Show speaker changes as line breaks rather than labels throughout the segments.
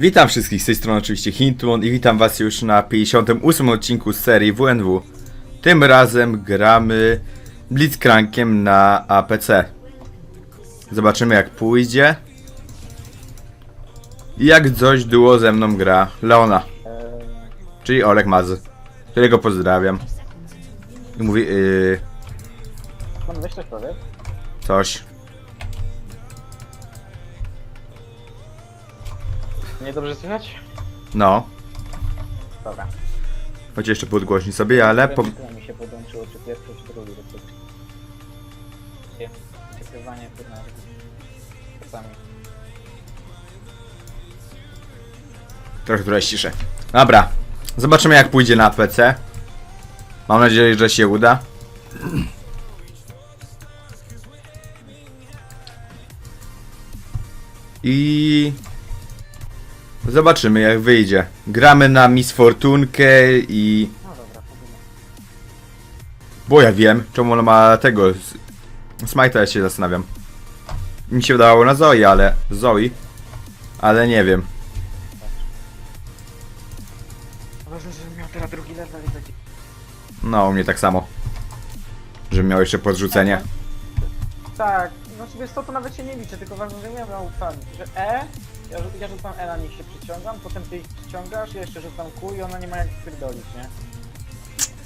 Witam wszystkich z tej strony oczywiście Hintmon i witam was już na 58 odcinku z serii WNW. Tym razem gramy Blitzcrankiem na APC. Zobaczymy jak pójdzie. I jak coś duo ze mną gra Leona, czyli Olek Mazy, którego pozdrawiam. I mówi yy,
Pan weź coś powiedz.
coś.
Nie dobrze słychać?
No,
Dobra.
choć jeszcze podgłośnij sobie, ale po...
Które mi się podłączyło, czy pierwszy, czy drugi. Nie, Przekrywanie kurna. Czasami.
Trochę trochę ciszę. Dobra. Zobaczymy jak pójdzie na PC. Mam nadzieję, że się uda. I zobaczymy jak wyjdzie. Gramy na Miss Fortunkę i
No dobra, powinno.
bo ja wiem, czemu ona ma tego z- Smite'a ja się zastanawiam. Mi się wydawało na Zoe, ale Zoe, ale nie wiem.
Ważne, że miał teraz drugi level i będzie.
No, u mnie tak samo. Żebym miał jeszcze podrzucenie.
Tak, no wiesz co, to nawet się nie liczy, tylko ważne, że ja miał tam, że E, ja, ja rzucam E na nich się przyciągam, potem ty ich przyciągasz, ja jeszcze rzucam Q i ona nie ma jak spierdolić, nie?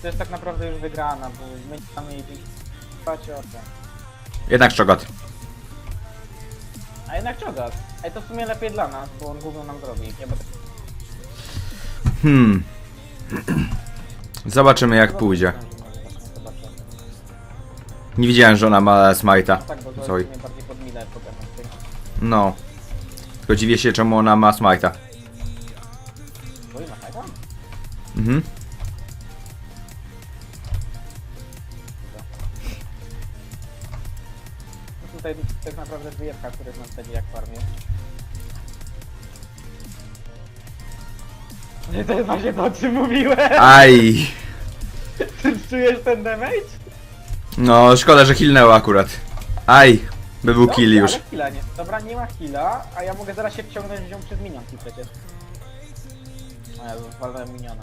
To jest tak naprawdę już wygrana, bo my mamy jej patrzcie o tym.
Jednak czogot.
A jednak czogat. Ej, to w sumie lepiej dla nas, bo on gówno nam zrobi. Ja będę...
Hmm. Zobaczymy jak pójdzie. Nie widziałem, że ona ma.
No tak, bo to
Zoe.
jest mnie bardziej pod potem.
No. Tylko dziwię się, czemu ona ma
hajda?
Mhm.
No tutaj tak naprawdę wyjebka, który nam wtedy jak farmie. Nie, to jest właśnie to, o czym mówiłem!
Aj.
Czujesz ten damage?
No, szkoda, że healnęła akurat. Aj. By był kill już.
Ale heala nie. Dobra, nie ma heala, a ja mogę zaraz się wciągnąć w nią przez minionki przecież. O ja zwalałem miniona.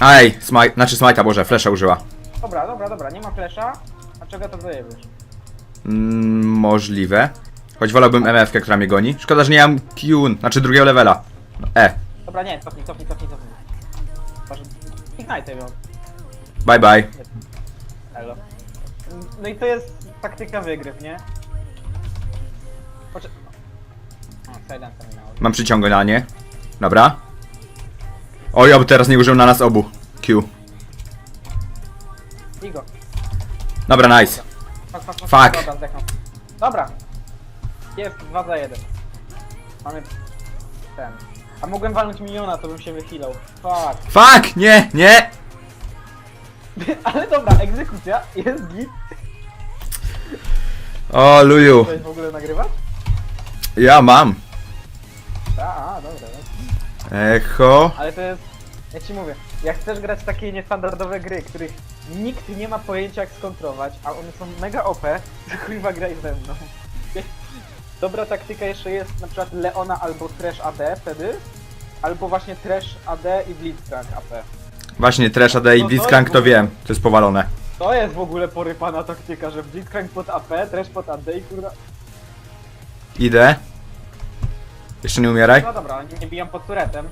Aj. Smite, znaczy Smite'a, boże, flasha użyła.
Dobra, dobra, dobra, nie ma flesza. A czego to dojebiesz?
Mm, możliwe. Choć wolałbym MF-kę, która mnie goni. Szkoda, że nie mam Q, znaczy drugiego levela. No, E.
Dobra, nie, cofnij, cofnij, cofnij, cofnij. Patrz, Ignite ją.
Bye bye.
Elo. No i to jest taktyka wygryw, nie? Poczekaj. O, silensa minęło.
Mam przyciąganie. Dobra. Oj, oby teraz nie użył na nas obu. Q.
Igo.
Dobra, nice.
Fuck, fuck, fuck.
Fuck.
Dobra, zdechnął. Dobra. Jest 2 za 1. Mamy ten. A mogłem walnąć miniona, to bym się wychilał. Fuck.
Fuck! Nie, nie!
Ale dobra, egzekucja. Jest git.
O, luju.
Chcesz w ogóle nagrywać?
Ja mam.
A, a, dobra. no.
Echo.
Ale to jest... Ja ci mówię, jak chcesz grać w takie niestandardowe gry, których nikt nie ma pojęcia jak skontrować, a one są mega OP, to kurwa graj ze mną. Dobra taktyka jeszcze jest na przykład Leona albo Trash AD wtedy, albo właśnie Trash AD i Blitzcrank AP.
Właśnie Trash AD i Blitzcrank to wiem. To jest powalone.
To jest w ogóle porypana taktyka, że Blitzcrank pod AP, Trash pod AD i kurwa...
Idę. Jeszcze nie umieraj.
No dobra, oni nie biją pod turetem.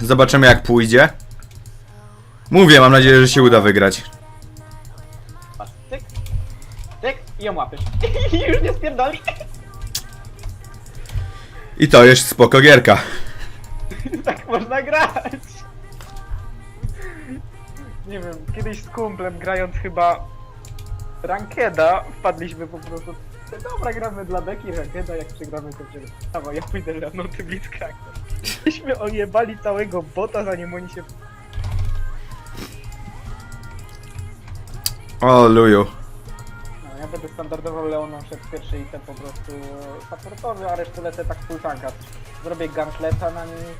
Zobaczymy jak pójdzie. Mówię, mam nadzieję, że się uda wygrać.
Patrz, tyk, tyk i ją łapiesz. I już nie spierdoli.
I to jest spoko gierka.
tak można grać. Nie wiem, kiedyś z kumplem grając chyba Rankeda wpadliśmy po prostu. Dobra, gramy dla deki Rankeda, jak przegramy to przegramy. Dobra, ja pójdę rano ty Blitzcrank. Myśmy ojebali całego bota zanim oni się...
O, luju.
No, ja będę standardował Leoną przed pierwszy item po prostu supportowy, a resztę lecę tak full tanka. Zrobię gantleta na nich,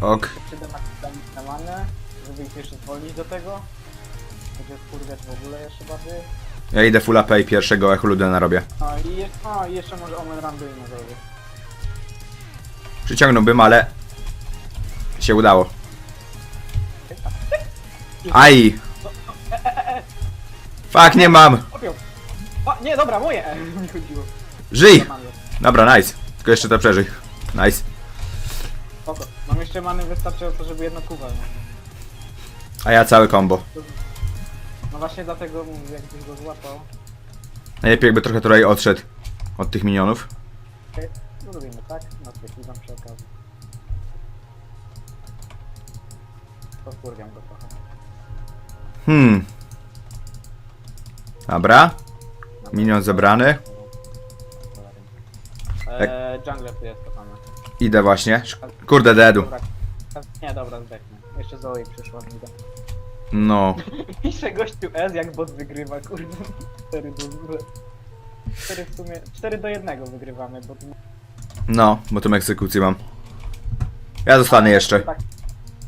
Ok.
przyda maksymalnie na manę, żeby ich jeszcze zwolnić do tego. Będzie skurwiać w ogóle jeszcze bardziej.
Ja idę full AP i pierwszego echoludena robię.
A i, je, a, i jeszcze może Omen Randuino zrobię.
Przyciągnąłbym, ale... Się udało. Aj! Fuck, nie mam!
Opiął! O, nie, dobra, moje! Chodziło.
Żyj!
Mam je.
Dobra, nice. Tylko jeszcze to przeżyj. Nice.
Spoko. Mam jeszcze many wystarczająco, żeby jedno. No.
A ja cały combo.
no właśnie dlatego mówię, jakbyś go złapał.
Najlepiej jakby trochę tutaj odszedł od tych minionów.
Okej, okay. robimy, tak? No to chwilę przy okazji. To wkurwiam go trochę.
Hmm. Dobra. Minion zebrany.
Eee, jungler tu jest, kochany.
Idę właśnie. Kurde, deadu.
Dobra. Nie, dobra, zdechnę. Jeszcze Zoe przyszła, idę.
No.
Pisze gościu S, jak bot wygrywa, kurde. 4 do 4 w sumie, 4 do 1 wygrywamy, bo tu...
No, bo tą egzekucję mam. Ja zostanę jeszcze.
Tak.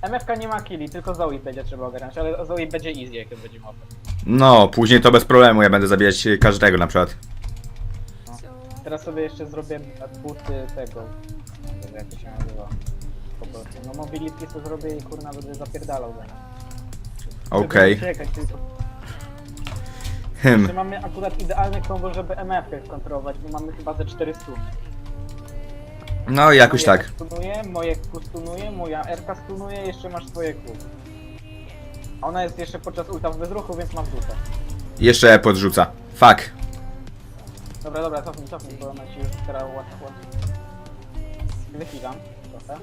MFK nie ma killi, tylko Zoe będzie trzeba ogarnąć, ale Zoe będzie easy, jak będzie mowa.
No, później to bez problemu, ja będę zabijać każdego na przykład.
Teraz sobie jeszcze zrobię buty tego. Jak to się nazywa. Po prostu. No mobility sobie zrobię i kurna będę zapierdalał za nim.
Okej.
Żeby uciekać tylko.
Hmm.
Czy mamy akurat idealny kombo, żeby MF-kę skontrolować, bo mamy chyba ze 400.
No jakoś tak.
Stunuje, moje Q stunuje, moja RK stunuje, jeszcze masz swoje Q. Ona jest jeszcze podczas ulta w bezruchu, więc mam dupę.
Jeszcze podrzuca. Fuck.
Dobra, dobra, cofnij, cofnij, bo ona ci już teraz łatwo. Wychwilam trochę.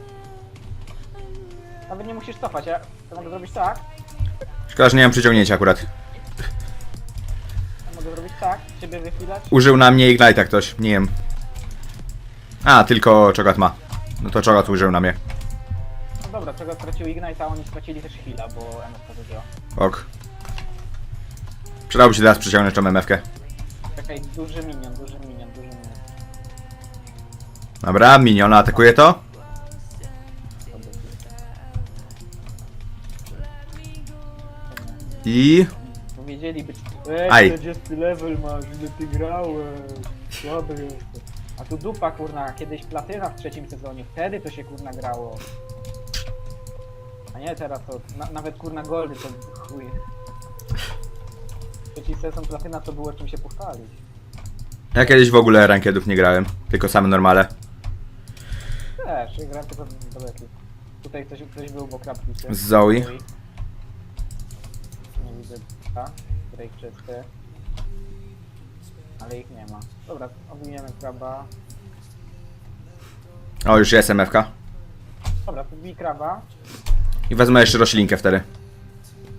Nawet nie musisz cofać, ja to mogę zrobić tak,
Szkoda, że nie mam przyciągnięcia akurat.
ja mogę zrobić tak, ciebie wychwilać.
Użył na mnie Ignite'a ktoś, nie wiem. A, tylko czogat ma. No to czogat użył na mnie.
No dobra, czego stracił Ignite, a oni stracili też heal'a, bo MF to.
Ok. Przydałoby się teraz przyciągnąć tą MF-kę.
Czekaj, duży minion, duży minion, duży minion.
Dobra, miniona atakuje to. I...
Powiedzieliby, ej,
Aj.
40 level masz, ile ty grałeś, słaby jesteś. A tu dupa kurna, kiedyś platyna w trzecim sezonie, wtedy to się kurna grało. A nie teraz to, na, nawet kurna goldy to chuj. Trzeci sezon platyna to było czym się pochwalić.
Ja kiedyś w ogóle rankedów nie grałem, tylko same normale.
Też, ja grałem tylko do beki. Tutaj ktoś, ktoś był, bo krapki się.
Z Zoe.
Nie widzę, a? Drake czysty. Ale ich nie ma. Dobra, obwiniemy kraba.
O, już jest MF-ka.
Dobra, bij kraba.
I wezmę jeszcze roślinkę wtedy.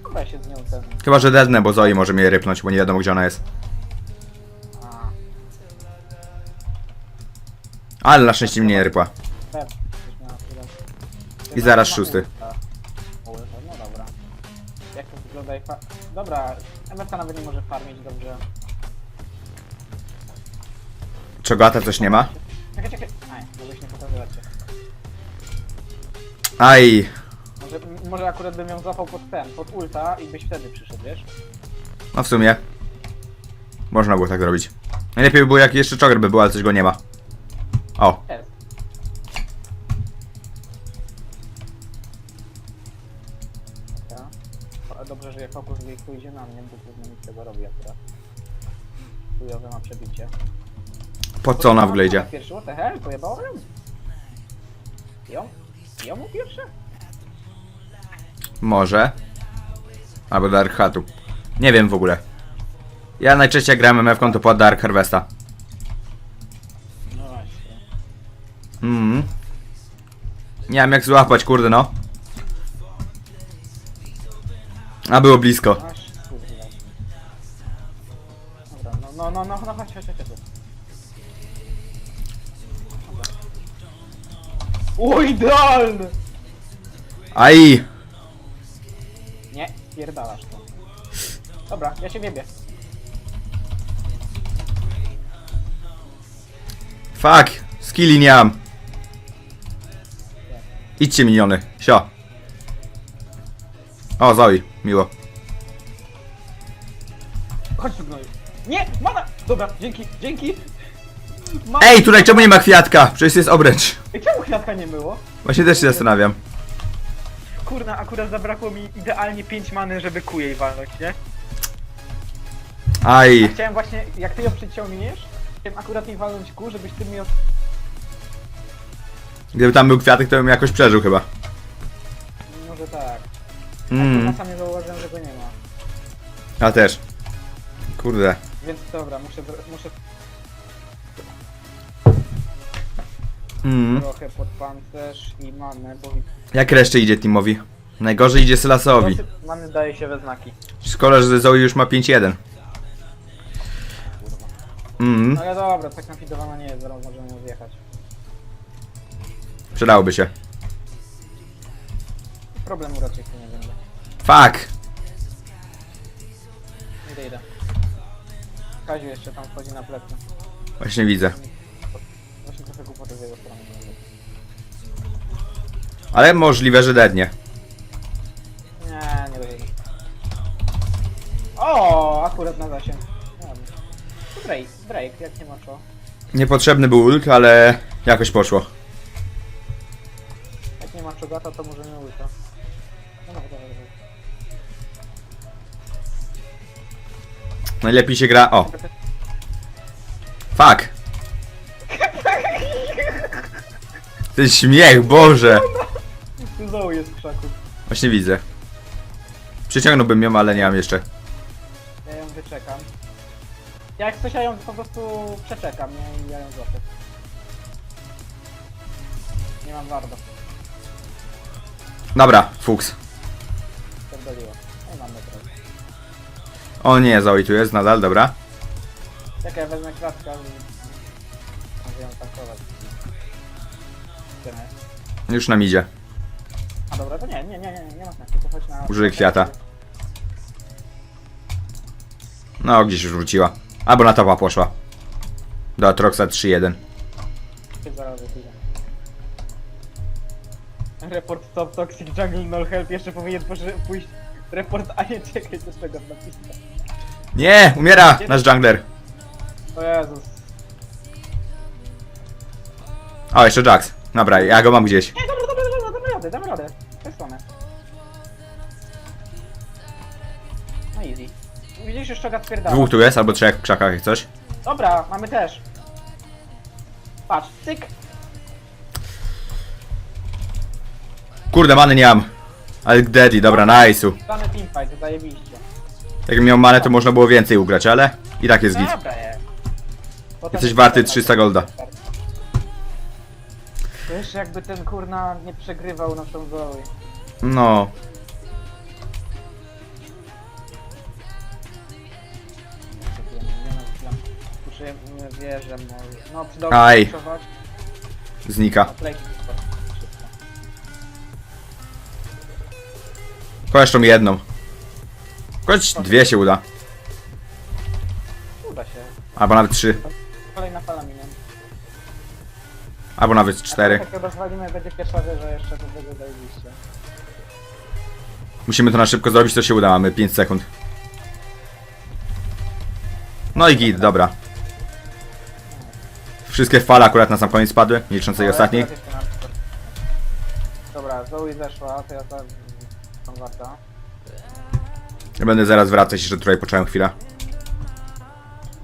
Chyba się z nią ten...
Chyba, że dednę, bo Zoe może mnie rypnąć, bo nie wiadomo gdzie ona jest.
A,
Ale na szczęście mnie nie rypła. I zaraz szósty.
Fa... Dobra, MFK nawet nie może farmić dobrze.
Czogata coś nie ma?
Czekaj, czekaj. Aj, mogłeś nie pokazywać się.
Aj.
Może, m- może akurat bym ją złapał pod ten, pod ulta i byś wtedy przyszedł, wiesz?
No w sumie. Można było tak zrobić. Najlepiej by było jak jeszcze czoger by był, ale coś go nie ma. Po co ona w ogóle idzie?
Pierwszy, what the hell? Pojebałem? Ją? Ją mu pierwsze?
Może. Albo Dark Hatu. Nie wiem w ogóle. Ja najczęściej grałem MF-ką to pod Dark Harvesta.
No właśnie.
Mhm. Nie wiem jak złapać, kurde no. A było blisko.
Aż. Dobra, no, no, no, no, no, chodź, chodź, chodź, chodź. O, idealny!
Aj!
Nie, pierdalasz to. Dobra, ja się wiebie.
Fuck! Skilli nie mam. Idźcie miniony. Sio. O, Zoe. Miło.
Chodź tu gnoju. Nie! Mana! Dobra, dzięki, dzięki!
Ej, tutaj czemu nie ma kwiatka? Przecież jest obręcz.
Ej, czemu kwiatka nie było?
Właśnie też się zastanawiam.
Kurna, akurat zabrakło mi idealnie 5 many, żeby kujej walnąć, nie?
Aj.
Chciałem właśnie, jak ty ją przyciągniesz, chciałem akurat jej walnąć ku, żebyś ty mi ją...
Gdyby tam był kwiatek, to bym jakoś przeżył chyba.
Może tak.
Mm,
Mm. sam nie zauważyłem, że go nie ma.
ja też. Kurde.
Więc dobra, muszę, zro- muszę
Mm.
trochę pod pancerz i manę, bo...
Jak reszcie idzie teamowi? Najgorzej idzie Sylasowi.
Dosyć Many daje się we znaki.
Szkoda, że Zoe już ma 5-1. Mm,
No ale dobra, tak nafidowana nie jest, zaraz możemy ją zjechać.
przydałoby się.
Problemu raczej tu nie będzie.
Fuck!
Idę, idę. Kaziu jeszcze tam wchodzi na plecy.
Właśnie widzę.
Trochę głupoty z jego strony.
Ale możliwe, że dednie.
Nie, nie dojedzie. O, akurat na zasięg. Ładnie. Break, break, jak nie ma co.
Niepotrzebny był ult, ale jakoś poszło.
Jak nie ma czogata, to możemy ulta. No dobra, dobra, dobra.
Najlepiej się gra... O! Fuck! Ten śmiech, Boże!
Zoe jest w krzaku.
Właśnie widzę. Przyciągnąłbym ją, ale nie mam jeszcze.
Ja ją wyczekam. Ja jak coś, ja ją po prostu przeczekam, nie? I ja ją złapię. Nie mam wardo.
Dobra, fuks.
Pierdoliło. Nie mam metro.
O nie, Zoe tu jest nadal, dobra.
Ja wezmę kratkę i... Mogę ją tankować.
Już nam idzie.
A dobra, to nie, nie, nie, nie, nie ma sensu, to chodź na...
Użyję kwiata. No, gdzieś już wróciła. Albo na topa poszła. Do Atroxa 3-1.
Zaraz wyjdę. Report top toxic jungle no help, jeszcze powinien pójść report, a nie czekaj do tego napisać.
Nie, umiera nasz jungler.
O Jezus.
O, jeszcze Jax. Dobra, ja go mam gdzieś.
Nie, dobra, dobra, dobra, damy radę, damy radę. Przesłonę. No easy. Widzisz, już czoga spierdala.
Dwóch tu jest, albo trzech w krzakach jak coś.
Dobra, mamy też. Patrz, cyk.
Kurde, many nie mam. Ale daddy, dobra, nice'u.
Damy teamfight, to zajebiście.
Jakbym miał manę, to można było więcej ugrać, ale i tak jest git.
Dobra, jest.
Jesteś warty 300 golda.
To jeszcze jakby ten kurna nie przegrywał na tą Zoe.
No.
Muszę wierzę może. No przydałoby
Aj.
się puszować.
Znika.
No, play.
Chociaż tą jedną. Choć dwie się uda.
Uda się.
Albo nawet trzy.
Kolejna fala minie.
Albo nawet cztery.
Jak chyba zwalimy, będzie pierwsza wieża jeszcze, to będzie zajebiście.
Musimy to na szybko zrobić, to się uda. Mamy 5 sekund. No i git, dobra. Wszystkie fale akurat na sam koniec spadły, nie licząc tej ostatniej.
akurat jeszcze. Dobra, Zoe zeszła, to ja tam... Tam warta.
Ja będę zaraz wracać, jeszcze tutaj poczekam chwilę.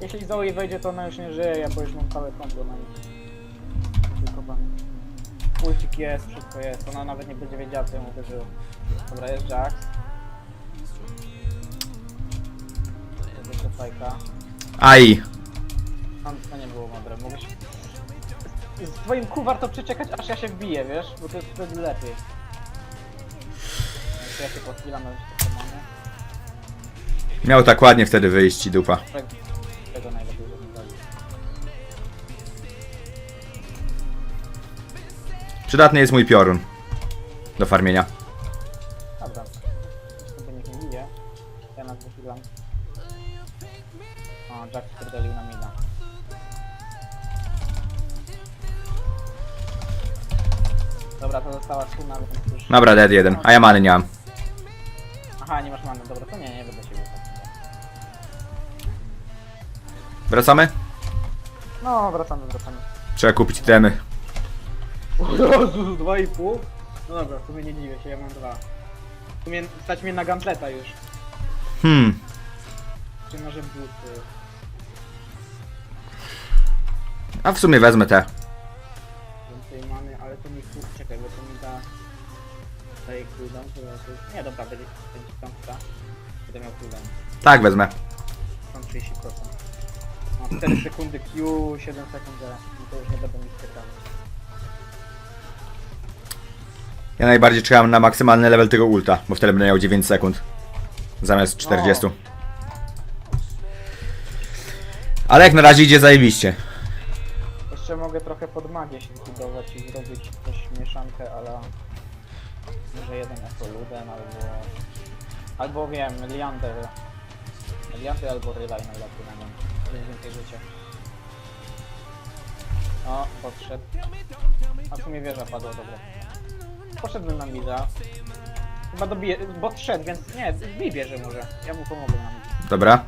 Jeśli Zoe wejdzie, to ona już nie żyje, ja bo już mam całe kombo na nim. Pan. Pulcik jest, wszystko jest, ona nawet nie będzie wiedziała co ją uderzyło. Dobra, jest Jax. Jest jeszcze fajka.
Aj!
Tam to nie było mądre, mogłeś... Z twoim Q warto przeczekać aż ja się wbiję, wiesz? Bo to jest wtedy lepiej. Jeszcze ja się podpilam, ale jeszcze to mamy.
Miał tak ładnie wtedy wyjść i dupa.
Tego najlepiej,
Przydatny jest mój piorun. Do farmienia.
Dobra. Sobie niech nie bije. Ja nas wychylam. O, Jack spierdolił na mina. Dobra, to została suma, więc już...
Dobra, dead jeden. A ja many nie mam.
Aha, nie masz many, dobra, to nie, nie będę się wypał.
Wracamy?
No, wracamy, wracamy.
Trzeba kupić temy.
O Jezu, dwa i pół? No dobra, w sumie nie dziwię się, ja mam dwa. W sumie stać mnie na gantleta już.
Hmm.
Czy może buty?
A w sumie wezmę te.
Więcej mamy, ale to mi tu... Czekaj, bo to mi da... Daje cooldown, to to... Nie, dobra, będzie, będzie piątka. Będę miał cooldown.
Tak, wezmę.
Mam 30%. Mam 4 sekundy Q, 7 sekund D. I to już nie będę nic czekał.
Ja najbardziej czekam na maksymalny level tego ulta, bo wtedy będę miał 9 sekund. Zamiast 40. Ale jak na razie idzie zajebiście.
Jeszcze mogę trochę pod magię się zbudować i zrobić też mieszankę, ale... Może jeden jako Luden, albo... Albo wiem, Liander. Liander albo Rylaj najlepiej na nim. Będzie więcej życia. O, podszedł. A w sumie wieża padła, dobra. Poszedłbym na mida. Chyba dobiję, bo szedł, więc nie, bij wieżę może. Ja mu pomogę na mida.
Dobra.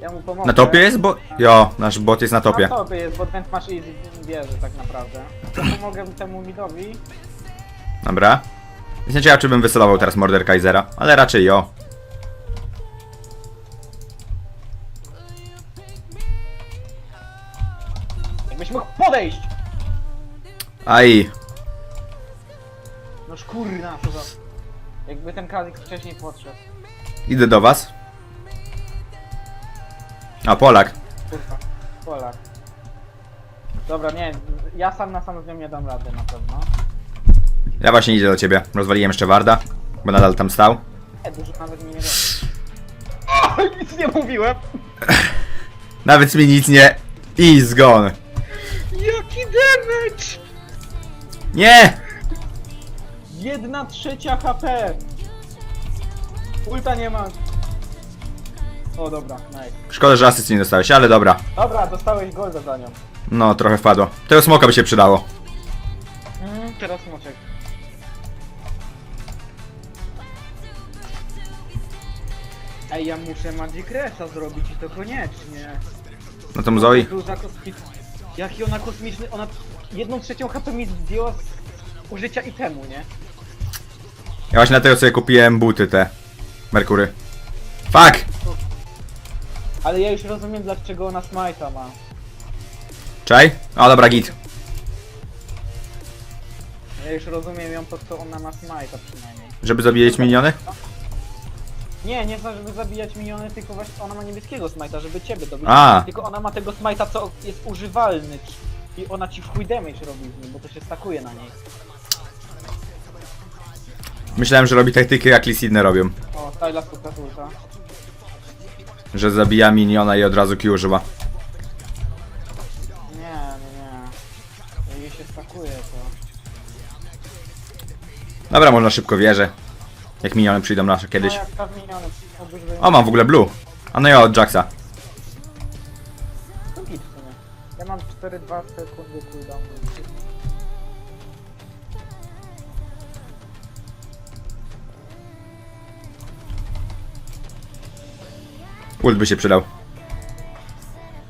Ja mu pomogę.
Na topie jest? Bo... Jo, nasz bot jest na topie.
Na topie jest, bo ten masz easy wieży tak naprawdę. Ja pomogę temu midowi.
Dobra. Jestem ciekaw, czy bym wycelował teraz Morder Kaisera, ale raczej jo.
Jakbyś mógł podejść!
Aj.
No kurna, co za... Jakby ten Kazik wcześniej podszedł.
Idę do was. A, Polak.
Kurwa, Polak. Dobra, nie, ja sam na sam z nią nie dam rady na pewno.
Ja właśnie idę do ciebie. Rozwaliłem jeszcze Warda, bo nadal tam stał.
Nie, dużo nawet mi nie. O, nic nie mówiłem!
Nawet mi nic nie... I zgon.
Jaki damage!
Nie!
Jedna trzecia HP! Ulta nie ma. O dobra, nice.
Szkoda, że asyst nie dostałeś, ale dobra.
Dobra, dostałeś golda za nią.
No, trochę wpadło. Tego smoka by się przydało.
Mm, teraz moczek. Ej, ja muszę Magic Resa zrobić i to koniecznie.
No to mu Zoe.
Duża. Jaki ona kosmiczny, ona jedną trzecią HP mi zdjęła z użycia itemu, nie?
Ja właśnie dlatego sobie kupiłem buty te. Merkury. Fuck!
Ale ja już rozumiem dlaczego ona smite'a ma.
Czaj? O, dobra, git.
Ja już rozumiem ją po co ona ma smite'a przynajmniej.
Żeby zabijać miniony?
Nie, nie za żeby zabijać miniony, tylko właśnie ona ma niebieskiego smite'a, żeby ciebie dobić.
A.
Tylko ona ma tego smite'a, co jest używalny. I ona ci w chuj damage robi z nim, bo to się stakuje na niej.
Myślałem, że robi taktykę jak Lissidne robią.
O, Styla Kupatulta.
Że zabija miniona i od razu Q używa.
Nie, nie, nie. Jej się stakuje to.
Dobra, można szybko wierzę. Jak miniony przyjdą nasze kiedyś.
No jak ta miniony, obyś wy...
O, mam w ogóle blue. A no ja od Jacksa.
To git w sumie. Ja mam 4-2 sekundy cooldown.
Ult by się przydał.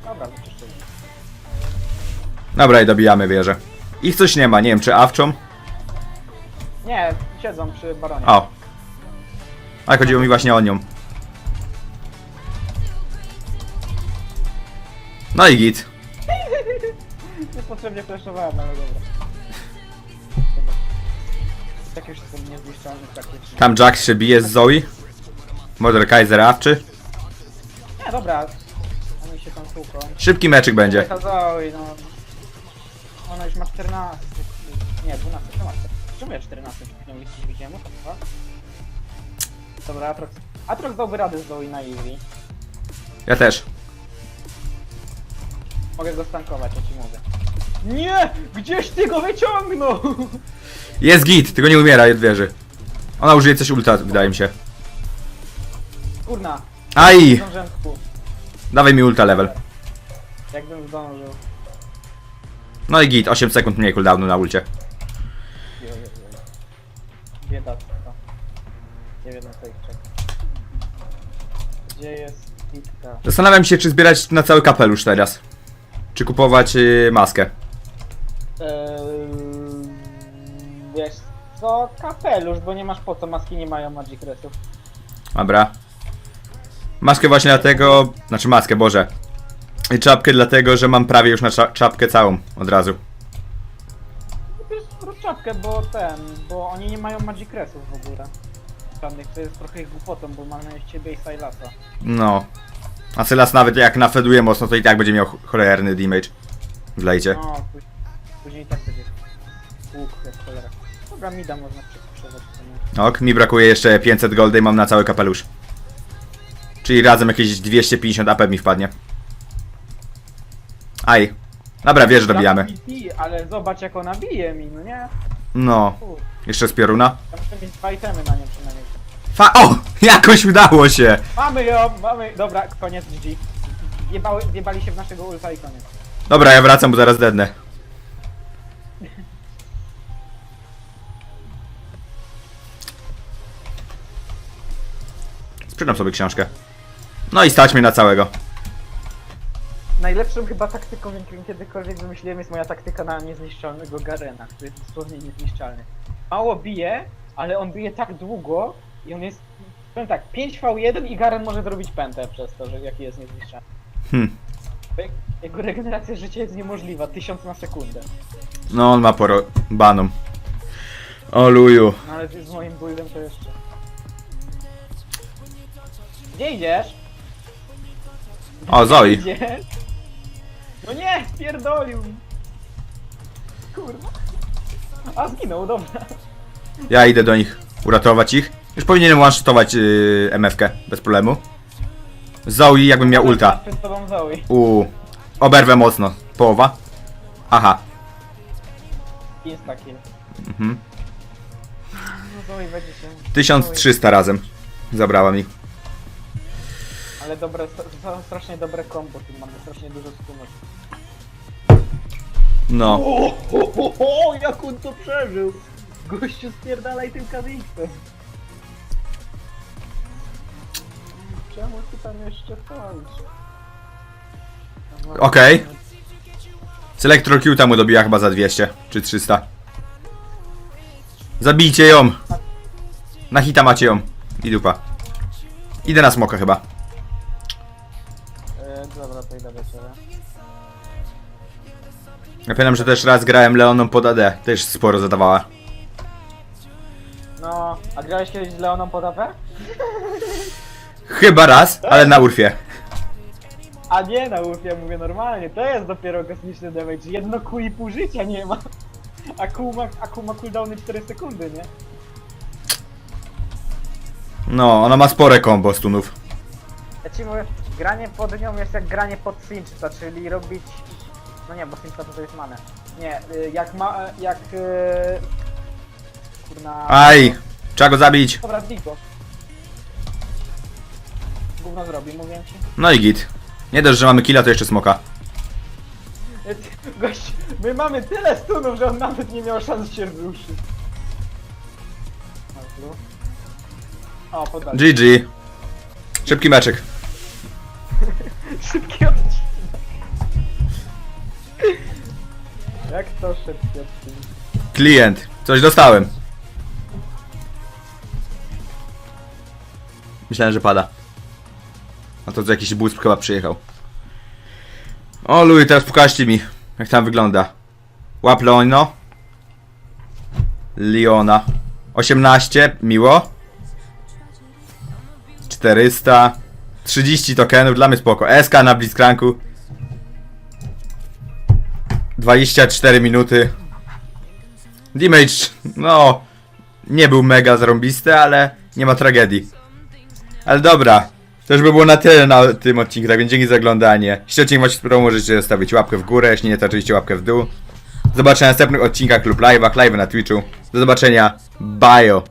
Dobra, wyczyszczę.
Dobra, i dobijamy wieżę. Ich coś nie ma, nie wiem czy awczą.
Nie, siedzą przy baronie.
O. Ale chodziło mi właśnie o nią. No i git.
Niepotrzebnie flashowałem, ale dobra. Tak już jestem niezniszczalny praktycznie.
Tam Jax się bije z Zoe. Model Kaiser awczy.
Nie, dobra. Oni się tam tłuką.
Szybki meczyk będzie.
Ta Zoe, no. Ona już ma 14. Nie, 12, co ma 14? Czemu ja 14? Nie gdzieś widziałem, o to chyba. Dobra, Atrox. Atrox dałby radę z Zoe na easy.
Ja też.
Mogę go stankować, ja ci mówię. Nie! Gdzieś ty go wyciągnął!
Jest git, tylko nie umiera od wieży. Ona użyje coś ulta, wydaje mi się.
Kurna,
Aj!
zdążyłem.
Dawaj mi ulta level.
Jakbym zdążył.
No i git, 8 sekund mniej cooldownu na ulcie.
Jo, jo, jo. Biedactwo. Nie wiem, co ich czeka. Gdzie jest Taktyka.
Zastanawiam się, czy zbierać na cały kapelusz teraz. Czy kupować yy, maskę.
Eee, wiesz co, kapelusz, bo nie masz po co, maski nie mają Magic Resów.
Dobra. Maskę właśnie dlatego, znaczy maskę, Boże. I czapkę dlatego, że mam prawie już na cza czapkę całą od razu.
Wiesz, rób czapkę, bo ten, bo oni nie mają Magic Resów w ogóle. Żadnych, to jest trochę ich głupotą, bo mamy ciebie i Silasa.
No. A Sylas nawet jak nafeduje mocno, to i tak będzie miał ch- cholerny damage. W lejcie.
No, później, później tak będzie łuk jak cholera. Dobra, mida można przekrzyżować. to nie.
Ok, mi brakuje jeszcze 500 goldy i mam na cały kapelusz. Czyli razem jakieś 250 AP mi wpadnie. Aj. Dobra, wiesz, że dobijamy.
Ale zobacz jak ona bije mi, no nie?
No.
Kur,
Jeszcze z pioruna.
ja muszę mieć dwa itemy na nią przynajmniej.
Fa o! Jakoś udało się!
Mamy ją, mamy, dobra, koniec GG. Wjebały, wjebali się w naszego ulta i koniec.
Dobra, ja wracam, bo zaraz dednę. Sprzedam sobie książkę. No i stać mnie na całego.
Najlepszą chyba taktyką, jaką kiedykolwiek wymyśliłem, jest moja taktyka na niezniszczalnego Garena, który jest dosłownie niezniszczalny. Mało bije, ale on bije tak długo i on jest... Powiem tak, 5v1 i Garen może zrobić pętę przez to, że jaki jest niezniszczalny.
Hm.
Jak- Jego regeneracja życia jest niemożliwa, 1000 na sekundę.
No, on ma poro banom. O luju.
No ale z moim buildem to jeszcze. Gdzie idziesz?
O.
Gdzie idziesz? No nie, pierdolił. Kurwa. A zginął, dobra.
Ja idę do nich uratować ich. Już powinienem one-shotować yy, MF-kę bez problemu. Zoe jakbym miał ulta.
Przed tobą Zoe.
U Oberwę mocno. Połowa. Aha.
Insta-kill.
Mhm.
No Zoe będzie się...
1300 razem. Zabrała mi.
Ale dobre, st- strasznie dobre combo, tu mamy strasznie dużo stunów.
No.
O, o, o, o, jak on to przeżył! Gościu spierdalaj tym KZX-em. Czemu ty tam jeszcze stoisz?
Okej. Selectro Q temu dobija chyba za 200 czy 300. Zabijcie ją! Na hita macie ją. I dupa. Idę na smoka chyba.
Idę do ciebie.
Ja pamiętam, że też raz grałem Leoną pod AD. Też sporo zadawała.
No, a grałeś kiedyś z Leoną pod AP?
Chyba raz, ale na urfie.
A nie, na łupie mówię normalnie, to jest dopiero kosmiczny damage. Jedno kół i pół życia nie ma. A kół ma, a kół ma cooldowny 4 sekundy, nie?
No, ona ma spore combo stunów.
Ja ci mówię, granie pod nią jest jak granie pod Finchta, czyli robić... No nie, bo Finchta to jest manę. Nie, y, jak ma... jak... y, Kurna...
Aj! Trzeba go zabić.
Dobra, bij go. Gówno zrobi, mówię ci.
No i git. Nie dość, że mamy killa, to jeszcze smoka.
Gość, my mamy tyle stunów, że on nawet nie miał szans się ruszyć. O, podali.
GG. Szybki meczek.
Szybki odcinek. Jak to szybki odcinek?
Klient. Coś dostałem. Myślałem, że pada. A to co jakiś bus chyba przyjechał. O luj, teraz pokażcie mi, jak tam wygląda. Łap Leono. Leona. 18, miło. 400. 30 tokenów, dla mnie spoko. SK na Blitzcranku. 24 minuty. Damage, no, nie był mega zarąbisty, ale nie ma tragedii. Ale dobra, to już by było na tyle na tym odcinku, tak więc dzięki za oglądanie. Jeśli odcinek Wam się możecie zostawić łapkę w górę, jeśli nie, to oczywiście łapkę w dół. Do zobaczenia w następnych odcinkach lub live'ach, live na Twitchu. Do zobaczenia, bye!